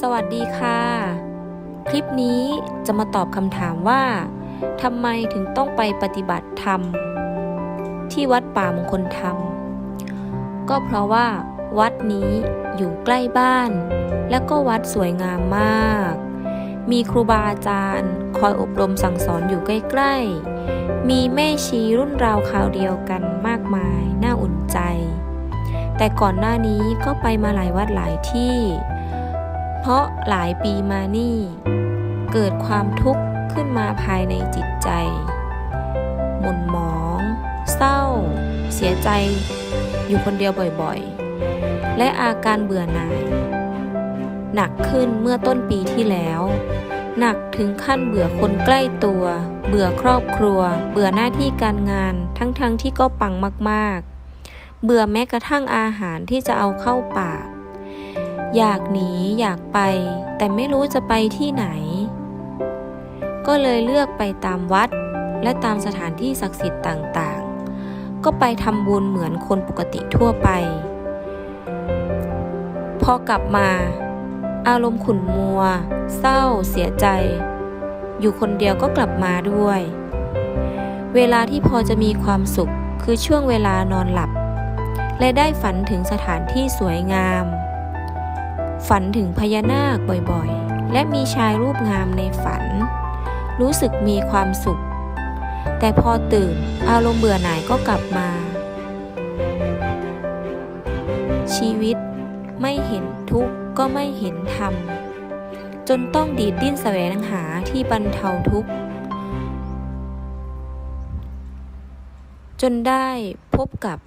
สวัสดีค่ะ คลิปนี้จะมาตอบคำถามว่าทำไมถึงต้องไปปฏิบัติธรรม ที่วัดป่ามงคลธรรม ก็เพราะว่าวัดนี้อยู่ใกล้บ้าน และก็วัดสวยงามมาก มีครูบาอาจารย์ คอยอบรมสั่งสอนอยู่ใกล้ๆ มีแม่ชีรุ่นราวคราวเดียวกันมากมาย น่าอุ่นใจ แต่ก่อนหน้านี้ก็ไปมาหลายวัดหลายที่ เพราะหลายปีมานี่ เกิดความทุกข์ขึ้นมาภายในจิตใจ หม่นหมอง เศร้า เสียใจ อยู่คนเดียวบ่อยๆ และอาการเบื่อหน่าย หนักขึ้นเมื่อต้นปีที่แล้ว หนักถึงขั้นเบื่อคนใกล้ตัว เบื่อครอบครัว เบื่อหน้าที่การงานทั้งๆทที่ก็ปังมากๆ เบื่อแม้กระทั่งอาหารที่จะเอาเข้าปาก อยากหนีอยากไป แต่ไม่รู้จะไปที่ไหน ก็เลยเลือกไปตามวัด และตามสถานที่ศักดิ์สิทธิ์ต่างๆ ก็ไปทำบุญเหมือนคนปกติทั่วไป พอกลับมา อารมณ์ขุ่นมัว เศร้า เสียใจ อยู่คนเดียวก็กลับมาด้วย เวลาที่พอจะมีความสุขคือช่วงเวลานอนหลับ และได้ฝันถึงสถานที่สวยงาม ฝันถึงพญานาคบ่อยๆ และมีชายรูปงามในฝัน รู้สึกมีความสุข แต่พอตื่นอารมณ์เบื่อหน่ายก็กลับมา ชีวิตไม่เห็นทุกข์ก็ไม่เห็นธรรม จนต้องดีดดิ้นแสวงหาที่บรรเทาทุกข์ จนได้พบกับ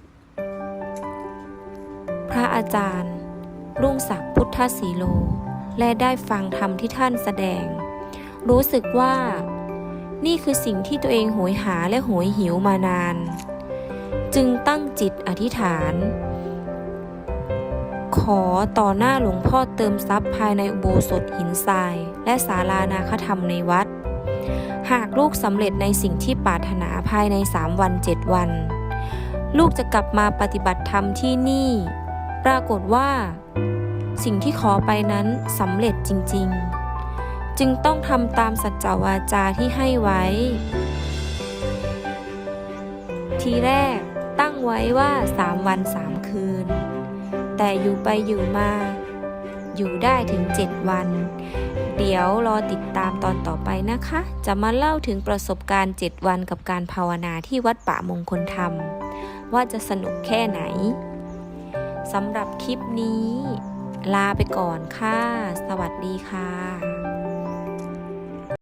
พระอาจารย์ รุ่งศักดิ์พุทธศีโล และได้ฟังธรรมที่ท่านแสดง รู้สึกว่า นี่คือสิ่งที่ตัวเองโหยหาและโหยหิวมานาน จึงตั้งจิตอธิษฐาน ขอต่อหน้าหลวงพ่อเติมทรัพย์ภายในอุโบสถหินทราย และศาลานาคธรรมในวัด หากลูกสำเร็จในสิ่งที่ปรารถนาภายใน3วัน7วัน ลูกจะกลับมาปฏิบัติธรรมที่นี่ ปรากฏว่า สิ่งที่ขอไปนั้นสำเร็จจริง ๆ จึงต้องทำตามสัจจวาจาที่ให้ไว้ ทีแรกตั้งไว้ว่า3วัน3คืน แต่อยู่ไปอยู่มา อยู่ได้ถึง7วัน เดี๋ยวรอติดตามตอนต่อไปนะคะ จะมาเล่าถึงประสบการณ์7วันกับการภาวนาที่วัดป่ามงคลธรรม ว่าจะสนุกแค่ไหน สำหรับคลิปนี้ ลาไปก่อนค่ะ สวัสดีค่ะ